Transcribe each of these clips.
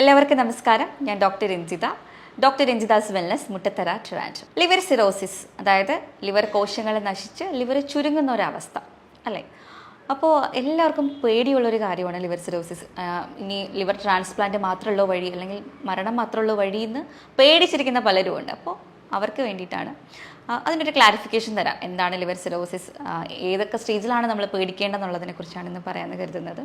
എല്ലാവർക്കും നമസ്കാരം. ഞാൻ doctor Ranjitha. Doctor Ranjitha's wellness Muttathara ട്രാൻഡ് liver cirrhosis അതായത് ലിവർ കോശങ്ങൾ നശിച്ച് ലിവർ ചുരുങ്ങുന്ന ഒരവസ്ഥ അല്ലേ? അപ്പോൾ എല്ലാവർക്കും പേടിയുള്ളൊരു കാര്യമാണ് ലിവർ സിറോസിസ്. ഇനി ലിവർ ട്രാൻസ്പ്ലാന്റ് മാത്രമുള്ള വഴി അല്ലെങ്കിൽ മരണം മാത്രമുള്ള വഴി എന്ന് പേടിച്ചിരിക്കുന്ന പലരും ഉണ്ട് അപ്പോൾ അവർക്ക് വേണ്ടിയിട്ടാണ്. അതിനൊരു ക്ലാരിഫിക്കേഷൻ തരാം. എന്താണ് ലിവർ സിറോസിസ്? ഏതൊക്കെ സ്റ്റേജിലാണ് നമ്മൾ പേടിക്കേണ്ടതെന്നുള്ളതിനെ കുറിച്ചാണ് ഇന്ന് പറയാമെന്ന് കരുതുന്നത്.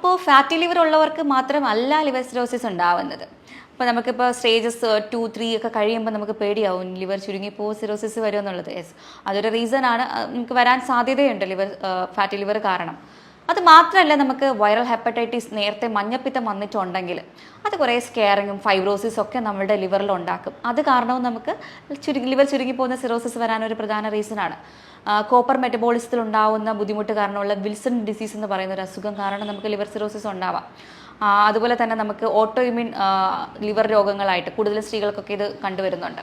അപ്പോൾ ഫാറ്റി ലിവർ ഉള്ളവർക്ക് മാത്രമല്ല ലിവർ സിറോസിസ് ഉണ്ടാവുന്നത്. അപ്പോൾ നമുക്കിപ്പോൾ സ്റ്റേജസ് ടു ത്രീ ഒക്കെ കഴിയുമ്പോൾ നമുക്ക് പേടിയാവും ലിവർ ചുരുങ്ങിപ്പോൾ സിറോസിസ് വരുമെന്നുള്ളത് യെസ് അതൊരു റീസൺ ആണ്. നമുക്ക് വരാൻ സാധ്യതയുണ്ട് ലിവർ ഫാറ്റി ലിവർ കാരണം. അത് മാത്രമല്ല നമുക്ക് വൈറൽ ഹെപ്പറ്റൈറ്റിസ് നേരത്തെ മഞ്ഞപ്പിത്തം വന്നിട്ടുണ്ടെങ്കിൽ അത് കുറേ സ്കെയറിങ്ങും ഫൈബ്രോസിസ് ഒക്കെ നമ്മുടെ ലിവറിൽ ഉണ്ടാക്കും. അത് കാരണവും നമുക്ക് ചുരുങ്ങി ലിവർ ചുരുങ്ങി പോകുന്ന സിറോസിസ് വരാനൊരു പ്രധാന റീസണാണ് കോപ്പർ മെറ്റബോളിസത്തിൽ ഉണ്ടാവുന്ന ബുദ്ധിമുട്ട് കാരണമുള്ള വിൽസൺ ഡിസീസ് എന്ന് പറയുന്ന ഒരു അസുഖം കാരണം നമുക്ക് ലിവർ സിറോസിസ് ഉണ്ടാവാം. അതുപോലെ തന്നെ നമുക്ക് ഓട്ടോ ഇമ്യൂൺ ലിവർ രോഗങ്ങളായിട്ട് കൂടുതൽ സ്ത്രീകൾക്കൊക്കെ ഇത് കണ്ടുവരുന്നുണ്ട്.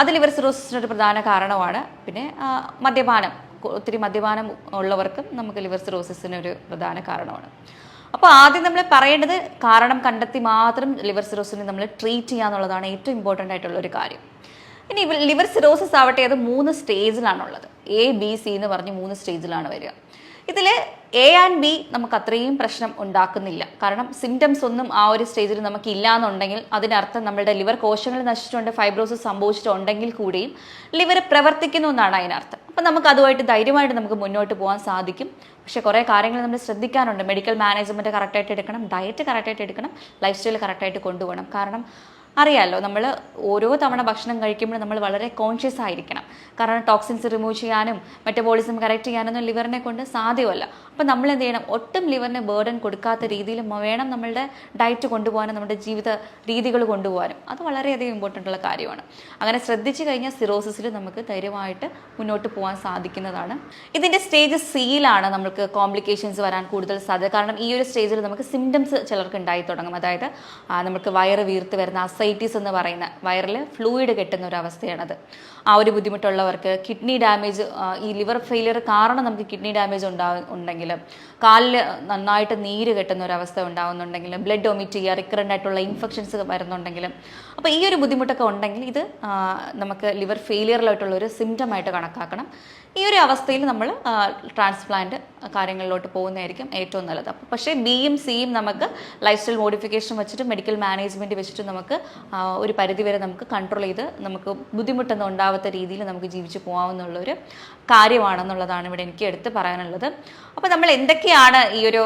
അത് ലിവർ സിറോസിസിന് ഒരു പ്രധാന കാരണമാണ്. പിന്നെ മദ്യപാനം. ഒത്തിരി മദ്യപാനം ഉള്ളവർക്കും നമുക്ക് ലിവർ സിറോസിസിന് ഒരു പ്രധാന കാരണമാണ്. അപ്പോൾ ആദ്യം നമ്മൾ പറയേണ്ടത് കാരണം കണ്ടെത്തി മാത്രം ലിവർ സിറോസിനെ നമ്മൾ ട്രീറ്റ് ചെയ്യുക എന്നുള്ളതാണ് ഏറ്റവും ഇമ്പോർട്ടന്റ് ആയിട്ടുള്ള ഒരു കാര്യം. ഇനി ലിവർ സിറോസിസ് ആവട്ടെ അത് മൂന്ന് സ്റ്റേജിലാണുള്ളത് എ ബി സി എന്ന് പറഞ്ഞ് മൂന്ന് സ്റ്റേജിലാണ് വരിക. ഇതിൽ എ ആൻഡ് ബി നമുക്ക് അത്രയും പ്രശ്നം ഉണ്ടാക്കുന്നില്ല. കാരണം സിംറ്റംസ് ഒന്നും ആ ഒരു സ്റ്റേജിൽ നമുക്ക് ഇല്ല എന്നുണ്ടെങ്കിൽ അതിനർത്ഥം നമ്മുടെ ലിവർ കോശങ്ങൾ നശിച്ചിട്ടുണ്ട് ഫൈബ്രോസിസ് സംഭവിച്ചിട്ടുണ്ടെങ്കിൽ കൂടിയും ലിവർ പ്രവർത്തിക്കുന്നു എന്നാണ് അതിനർത്ഥം. അപ്പം നമുക്ക് അതുമായിട്ട് ധൈര്യമായിട്ട് നമുക്ക് മുന്നോട്ട് പോകാൻ സാധിക്കും. പക്ഷെ കുറേ കാര്യങ്ങൾ നമ്മൾ ശ്രദ്ധിക്കാനുണ്ട്. മെഡിക്കൽ മാനേജ്മെന്റ് കറക്റ്റായിട്ട് എടുക്കണം ഡയറ്റ് കറക്റ്റായിട്ട് എടുക്കണം ലൈഫ് സ്റ്റൈൽ കറക്റ്റായിട്ട് കൊണ്ടുപോകണം. കാരണം അറിയാമല്ലോ നമ്മൾ ഓരോ തവണ ഭക്ഷണം കഴിക്കുമ്പോഴും നമ്മൾ വളരെ കോൺഷ്യസ് ആയിരിക്കണം. കാരണം ടോക്സിൻസ് റിമൂവ് ചെയ്യാനും മെറ്റബോളിസം കറക്റ്റ് ചെയ്യാനൊന്നും ലിവറിനെ കൊണ്ട് സാധ്യമല്ല. അപ്പം നമ്മൾ എന്ത് ചെയ്യണം? ഒട്ടും ലിവറിന് ബേർഡൻ കൊടുക്കാത്ത രീതിയിൽ വേണം നമ്മളുടെ ഡയറ്റ് കൊണ്ടുപോകാനും നമ്മുടെ ജീവിത രീതികൾ കൊണ്ടുപോകാനും. അത് വളരെയധികം ഇമ്പോർട്ടന്റ് ഉള്ള കാര്യമാണ്. അങ്ങനെ ശ്രദ്ധിച്ചു കഴിഞ്ഞാൽ സിറോസിസിൽ നമുക്ക് ധൈര്യമായിട്ട് മുന്നോട്ട് പോകാൻ സാധിക്കുന്നതാണ്. ഇതിന്റെ സ്റ്റേജ് സിയിലാണ് നമുക്ക് കോംപ്ലിക്കേഷൻസ് വരാൻ കൂടുതൽ സാധ്യത. കാരണം ഈ ഒരു സ്റ്റേജിൽ നമുക്ക് സിംറ്റംസ് ചിലർക്ക് ഉണ്ടായി തുടങ്ങും. അതായത് നമുക്ക് വയറ് വീർത്ത് വരുന്ന അസൈറ്റീസ് എന്ന് പറയുന്ന വയറിൽ ഫ്ലൂയിഡ് കെട്ടുന്ന ഒരു അവസ്ഥയാണത്. ആ ഒരു ബുദ്ധിമുട്ടുള്ളവർക്ക് കിഡ്നി ഡാമേജ് ഈ ലിവർ ഫെയിലിയർ കാരണം നമുക്ക് കിഡ്നി ഡാമേജ് ഉണ്ടാ ഉണ്ടെങ്കിൽ കാലിൽ നന്നായിട്ട് നീര് കെട്ടുന്ന ഒരു അവസ്ഥ ഉണ്ടാവുന്നുണ്ടെങ്കിൽ ബ്ലഡ് ഒമിറ്റ് ചെയ്യുക റിക്കറന്റ് ആയിട്ടുള്ള ഇൻഫെക്ഷൻസ് വരുന്നുണ്ടെങ്കിലും അപ്പോൾ ഈ ഒരു ബുദ്ധിമുട്ടൊക്കെ ഉണ്ടെങ്കിൽ ഇത് നമുക്ക് ലിവർ ഫെയിലിയറിലായിട്ടുള്ള ഒരു സിംറ്റം ആയിട്ട് കണക്കാക്കണം. ഈ ഒരു അവസ്ഥയിൽ നമ്മൾ ട്രാൻസ്പ്ലാന്റ് കാര്യങ്ങളിലോട്ട് പോകുന്നതായിരിക്കും ഏറ്റവും നല്ലത്. അപ്പോൾ പക്ഷേ ബിയും സിയും നമുക്ക് ലൈഫ് സ്റ്റൈൽ മോഡിഫിക്കേഷൻ വെച്ചിട്ട് മെഡിക്കൽ മാനേജ്മെന്റ് വെച്ചിട്ട് നമുക്ക് ഒരു പരിധിവരെ നമുക്ക് കൺട്രോൾ ചെയ്ത് നമുക്ക് ബുദ്ധിമുട്ടൊന്നും ഉണ്ടാവാത്ത രീതിയിൽ നമുക്ക് ജീവിച്ചു പോകാവുന്നുള്ളൊരു കാര്യമാണെന്നുള്ളതാണ് ഇവിടെ എനിക്ക് എടുത്ത് പറയാനുള്ളത്. അപ്പോൾ നമ്മൾ എന്തൊക്കെയാണ് ഈ ഒരു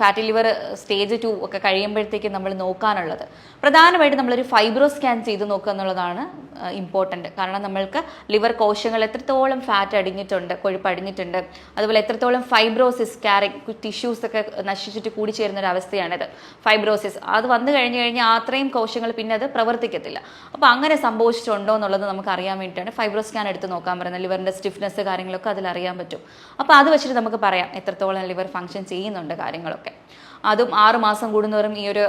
ഫാറ്റി ലിവർ സ്റ്റേജ് ടു ഒക്കെ കഴിയുമ്പോഴത്തേക്കും നമ്മൾ നോക്കാനുള്ളത്? പ്രധാനമായിട്ട് നമ്മളൊരു ഫൈബ്രോ സ്കാൻ ചെയ്ത് നോക്കുക എന്നുള്ളതാണ് ഇമ്പോർട്ടന്റ് കാരണം നമ്മൾക്ക് ലിവർ കോശങ്ങൾ എത്രത്തോളം ഫാറ്റ് അടിഞ്ഞിട്ടുണ്ട് കൊഴുപ്പ് അടിഞ്ഞിട്ടുണ്ട് അതുപോലെ എത്രത്തോളം ഫൈബ്രോസിസ് ക്യാരിങ് ടിഷ്യൂസ് ഒക്കെ നശിച്ചിട്ട് കൂടി ചേരുന്ന ഒരു അവസ്ഥയാണിത്. ഫൈബ്രോസിസ് അത് വന്നു കഴിഞ്ഞു കഴിഞ്ഞാൽ അത്രയും കോശങ്ങൾ പിന്നെ അത് പ്രവർത്തിക്കത്തില്ല. അപ്പോൾ അങ്ങനെ സംഭവിച്ചിട്ടുണ്ടോ എന്നുള്ളത് നമുക്ക് അറിയാൻ വേണ്ടിയിട്ടാണ് ഫൈബ്രോ സ്കാൻ എടുത്ത് നോക്കാൻ പറയുന്നത്. ലിവറിന്റെ സ്റ്റിഫ്നെസ് കാര്യങ്ങളൊക്കെ അതിൽ അറിയാൻ പറ്റും. അപ്പോൾ അത് വെച്ചിട്ട് നമുക്ക് പറയാം എത്രത്തോളം ലിവർ ഫങ്ഷൻ ചെയ്യുന്നുണ്ട് കാര്യങ്ങളൊക്കെ. അതും ആറ് മാസം കൂടുന്നവരും ഈ ഒരു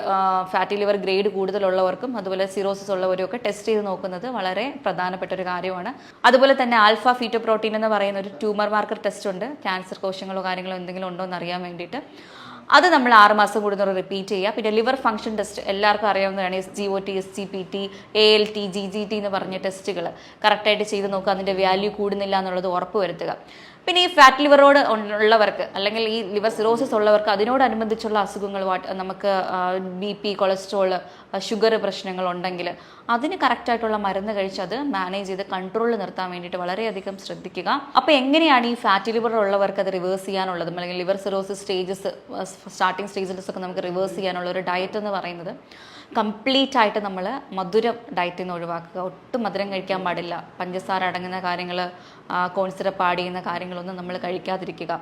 ഫാറ്റി ലിവർ ഗ്രേഡ് കൂടുതലുള്ളവർക്കും അതുപോലെ സിറോസിസ് ഉള്ളവരൊക്കെ ടെസ്റ്റ് ചെയ്ത് നോക്കുന്നത് വളരെ പ്രധാനപ്പെട്ട ഒരു കാര്യമാണ്. അതുപോലെ തന്നെ ആൽഫ ഫീറ്റോ പ്രോട്ടീൻ എന്ന് പറയുന്ന ഒരു ട്യൂമർ മാർക്കർ ടെസ്റ്റ് ഉണ്ട്. ക്യാൻസർ കോശങ്ങളോ കാര്യങ്ങളോ എന്തെങ്കിലും ഉണ്ടോ എന്ന് അറിയാൻ വേണ്ടിയിട്ട്. അത് നമ്മൾ ആറ് മാസം കൂടുന്നവർ റിപ്പീറ്റ് ചെയ്യുക. പിന്നെ ലിവർ ഫംഗ്ഷൻ ടെസ്റ്റ് എല്ലാവർക്കും അറിയാവുന്നതാണ്. S G O T S G P T A L T G G T എന്ന് പറഞ്ഞ ടെസ്റ്റുകൾ കറക്റ്റായിട്ട് ചെയ്ത് നോക്കുക. അതിന്റെ വാല്യൂ കൂടുന്നില്ല എന്നുള്ളത് ഉറപ്പ് വരുത്തുക. പിന്നെ ഈ ഫാറ്റ് ലിവറോട് ഉള്ളവർക്ക് അല്ലെങ്കിൽ ഈ ലിവർ സിറോസിസ് ഉള്ളവർക്ക് അതിനോടനുബന്ധിച്ചുള്ള അസുഖങ്ങൾ നമുക്ക് ബി പി കൊളസ്ട്രോൾ ഷുഗർ പ്രശ്നങ്ങൾ ഉണ്ടെങ്കിൽ അതിന് കറക്റ്റായിട്ടുള്ള മരുന്ന് കഴിച്ച് അത് മാനേജ് ചെയ്ത് കൺട്രോളിൽ നിർത്താൻ വേണ്ടിയിട്ട് വളരെയധികം ശ്രദ്ധിക്കുക. അപ്പോൾ എങ്ങനെയാണ് ഈ ഫാറ്റ് ലിവർ ഉള്ളവർക്ക് അത് റിവേഴ്സ് ചെയ്യാനുള്ളതും അല്ലെങ്കിൽ liver cirrhosis stages starting stages ഒക്കെ നമുക്ക് റിവേഴ്സ് ചെയ്യാനുള്ള ഒരു ഡയറ്റ് എന്ന് പറയുന്നത്? കംപ്ലീറ്റ് ആയിട്ട് നമ്മൾ മധുരം ഡയറ്റിൽ നിന്ന് ഒഴിവാക്കുക. ഒട്ടും മധുരം കഴിക്കാൻ പാടില്ല. പഞ്ചസാര അടങ്ങുന്ന കാര്യങ്ങൾ കോൺസിറപ്പ് ആഡ് ചെയ്യുന്ന കാര്യങ്ങളൊന്നും നമ്മൾ കഴിക്കാതിരിക്കുക.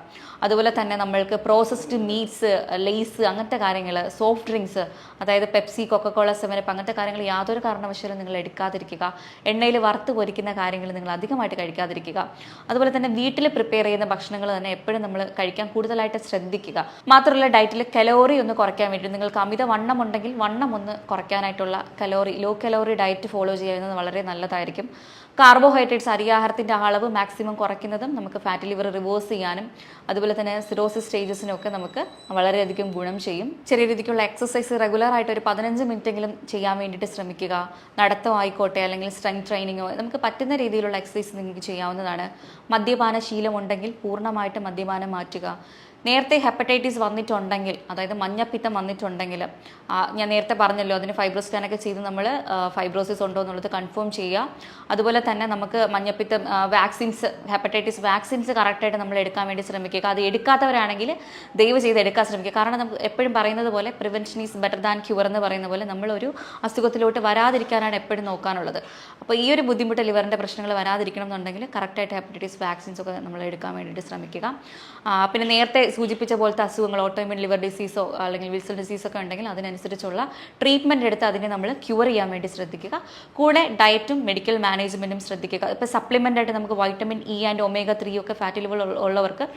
അതുപോലെ തന്നെ നമ്മൾക്ക് പ്രോസസ്ഡ് മീറ്റ്സ് ലേസ് അങ്ങനത്തെ കാര്യങ്ങൾ സോഫ്റ്റ് ഡ്രിങ്ക്സ് അതായത് Pepsi Coca Cola seven up അങ്ങനത്തെ കാര്യങ്ങൾ യാതൊരു കാരണവശാലും നിങ്ങൾ എടുക്കാതിരിക്കുക. എണ്ണയിൽ വറുത്ത് പൊരിക്കുന്ന കാര്യങ്ങൾ നിങ്ങൾ അധികമായിട്ട് കഴിക്കാതിരിക്കുക. അതുപോലെ തന്നെ വീട്ടിൽ പ്രിപ്പയർ ചെയ്യുന്ന ഭക്ഷണങ്ങൾ തന്നെ എപ്പോഴും നമ്മൾ കഴിക്കാൻ കൂടുതലായിട്ട് ശ്രദ്ധിക്കുക. മാത്രമല്ല ഡയറ്റിൽ കലോറി ഒന്ന് കുറയ്ക്കാൻ വേണ്ടി നിങ്ങൾക്ക് അമിത വണ്ണം ഉണ്ടെങ്കിൽ വണ്ണം ഒന്ന് കുറയ്ക്കാനായിട്ടുള്ള calorie low calorie diet follow ചെയ്യുന്നത് വളരെ നല്ലതായിരിക്കും. കാർബോഹൈഡ്രേറ്റ്സ് അരിയാഹാരത്തിന്റെ അളവ് മാക്സിമം കുറയ്ക്കുന്നതും നമുക്ക് ഫാറ്റ് ലിവർ റിവേഴ്സ് ചെയ്യാനും അതുപോലെ തന്നെ സിറോസിസ് സ്റ്റേജസിനൊക്കെ നമുക്ക് വളരെയധികം ഗുണം ചെയ്യും. ചെറിയ രീതിക്കുള്ള എക്സസൈസ് റെഗുലറായിട്ട് ഒരു പതിനഞ്ച് മിനിറ്റെങ്കിലും ചെയ്യാൻ വേണ്ടിയിട്ട് ശ്രമിക്കുക. നടത്തം ആയിക്കോട്ടെ അല്ലെങ്കിൽ സ്ട്രെങ്ത് ട്രെയിനിങ്ങോ നമുക്ക് പറ്റുന്ന രീതിയിലുള്ള എക്സസൈസ് നിങ്ങൾക്ക് ചെയ്യാവുന്നതാണ്. മദ്യപാന ശീലമുണ്ടെങ്കിൽ പൂർണമായിട്ട് മദ്യപാനം മാറ്റുക. നേരത്തെ ഹെപ്പറ്റൈറ്റിസ് വന്നിട്ടുണ്ടെങ്കിൽ അതായത് മഞ്ഞപ്പിത്തം വന്നിട്ടുണ്ടെങ്കിൽ ഞാൻ നേരത്തെ പറഞ്ഞല്ലോ അതിന് ഫൈബ്രോസ്കാനൊക്കെ ചെയ്ത് നമ്മൾ ഫൈബ്രോസിസ് ഉണ്ടോ എന്നുള്ളത് കൺഫേം ചെയ്യുക. അതുപോലെ തന്നെ നമുക്ക് മഞ്ഞപ്പിത്തം വാക്സിൻസ് ഹെപ്പറ്റൈറ്റിസ് വാക്സിൻസ് കറക്റ്റായിട്ട് നമ്മൾ എടുക്കാൻ വേണ്ടി ശ്രമിക്കുക. അത് എടുക്കാത്തവരാണെങ്കിൽ ദയവ് ചെയ്ത് എടുക്കാൻ ശ്രമിക്കുക. കാരണം നമുക്ക് എപ്പോഴും പറയുന്നത് പോലെ prevention is better than cure എന്ന് പറയുന്ന പോലെ നമ്മളൊരു അസുഖത്തിലോട്ട് വരാതിരിക്കാനാണ് എപ്പോഴും നോക്കാനുള്ളത്. അപ്പോൾ ഈ ഒരു ബുദ്ധിമുട്ട് ലിവറിന്റെ പ്രശ്നങ്ങൾ വരാതിരിക്കണം എന്നുണ്ടെങ്കിൽ കറക്റ്റായിട്ട് ഹെപ്പറ്റൈറ്റിസ് വാക്സിൻസ് ഒക്കെ നമ്മൾ എടുക്കാൻ വേണ്ടിയിട്ട് ശ്രമിക്കുക. പിന്നെ നേരത്തെ സൂചിപ്പിച്ച പോലത്തെ അസുഖങ്ങൾ ഓട്ടോമിൻ ലിവർ ഡിസീസോ അല്ലെങ്കിൽ വിൽസൺ ഡിസീസോ ഒക്കെ ഉണ്ടെങ്കിൽ അതിനനുസരിച്ചുള്ള ട്രീറ്റ്മെന്റ് എടുത്ത് അതിനെ നമ്മൾ ക്യൂർ ചെയ്യാൻ വേണ്ടി ശ്രദ്ധിക്കുക. കൂടെ ഡയറ്റും മെഡിക്കൽ മാനേജ്മെന്റും ശ്രദ്ധിക്കുക. ഇപ്പോൾ സപ്ലിമെന്റ് ആയിട്ട് നമുക്ക് vitamin E and omega three ഒക്കെ ഫാറ്റ് ലിവർ ഉള്ളവർക്ക്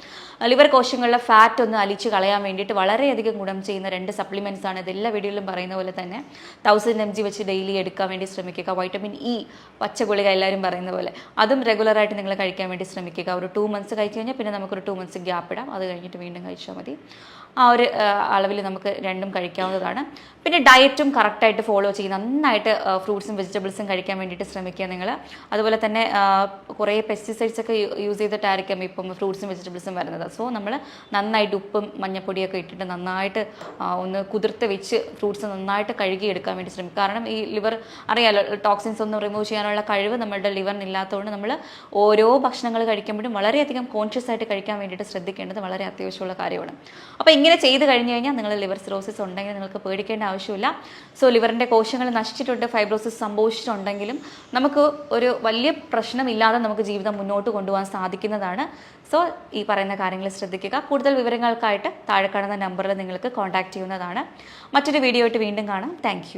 ലിവർ കോശങ്ങളിലെ ഫാറ്റ് ഒന്ന് അലിച്ച് കളയാൻ വേണ്ടിയിട്ട് വളരെയധികം ഗുണം ചെയ്യുന്ന രണ്ട് സപ്ലിമെന്റ്സ് ആണ്. ഇത് എല്ലാ വീഡിയോയിലും പറയുന്ന പോലെ തന്നെ തൗസൻഡ് എം ജി വെച്ച് ഡെയിലി എടുക്കാൻ വേണ്ടി ശ്രമിക്കുക. വൈറ്റമിൻ ഇ പച്ച ഗുളിക എല്ലാവരും പറയുന്ന പോലെ. അതും റെഗുലറായിട്ട് നിങ്ങൾ കഴിക്കാൻ വേണ്ടി ശ്രമിക്കുക. ഒരു ടു മന്ത്സ് കഴിച്ചു കഴിഞ്ഞാൽ പിന്നെ നമുക്കൊരു ടു മന്ത്സ് ഗ്യാപ്പ് ഇടാം. അത് കഴിഞ്ഞിട്ട് വീണ്ടും കഴിച്ചാൽ മതി. ആ ഒരു അളവിൽ നമുക്ക് രണ്ടും കഴിക്കാവുന്നതാണ്. പിന്നെ ഡയറ്റും കറക്റ്റായിട്ട് ഫോളോ ചെയ്യുക. നന്നായിട്ട് ഫ്രൂട്ട്സും വെജിറ്റബിൾസും കഴിക്കാൻ വേണ്ടിയിട്ട് ശ്രമിക്കുക നിങ്ങൾ അതുപോലെ തന്നെ കുറേ പെസ്റ്റിസൈഡ്സ് ഒക്കെ യൂസ് ചെയ്തിട്ടായിരിക്കും ഇപ്പം ഫ്രൂട്ട്സും വെജിറ്റബിൾസും വരുന്നത്. സോ നമ്മൾ നന്നായിട്ട് ഉപ്പും മഞ്ഞപ്പൊടിയൊക്കെ ഇട്ടിട്ട് നന്നായിട്ട് ഒന്ന് കുതിർത്ത് വെച്ച് ഫ്രൂട്ട്സ് നന്നായിട്ട് കഴുകി എടുക്കാൻ വേണ്ടി ശ്രമിക്കും കാരണം ഈ ലിവർ അറിയാലോ ടോക്സിൻസ് ഒന്നും റിമൂവ് ചെയ്യാനുള്ള കഴിവ് നമ്മുടെ ലിവറിന് ഇല്ലാത്തതുകൊണ്ട് നമ്മൾ ഓരോ ഭക്ഷണങ്ങൾ കഴിക്കുമ്പോഴും വളരെയധികം കോൺഷ്യസ് ആയിട്ട് കഴിക്കാൻ വേണ്ടിയിട്ട് ശ്രദ്ധിക്കേണ്ടത് വളരെ അത്യാവശ്യമുള്ള കാര്യമാണ്. അപ്പോൾ ഇങ്ങനെ ചെയ്തു കഴിഞ്ഞു കഴിഞ്ഞാൽ നിങ്ങൾ ലിവർ സിറോസിസ് ഉണ്ടെങ്കിൽ നിങ്ങൾക്ക് പേടിക്കേണ്ട ആവശ്യമില്ല. സോ ലിവറിന്റെ കോശങ്ങൾ നശിച്ചിട്ടുണ്ട് ഫൈബ്രോസിസ് സംഭവിച്ചിട്ടുണ്ടെങ്കിലും നമുക്ക് ഒരു വലിയ പ്രശ്നമില്ലാതെ നമുക്ക് ജീവിതം മുന്നോട്ട് കൊണ്ടുപോകാൻ സാധിക്കുന്നതാണ്. സോ ഈ പറയുന്ന കാര്യങ്ങൾ ശ്രദ്ധിക്കുക. കൂടുതൽ വിവരങ്ങൾക്കായിട്ട് താഴെ കാണുന്ന നമ്പറിൽ നിങ്ങൾക്ക് കോൺടാക്ട് ചെയ്യുന്നതാണ്. മറ്റൊരു വീഡിയോ ആയിട്ട് വീണ്ടും കാണാം. താങ്ക്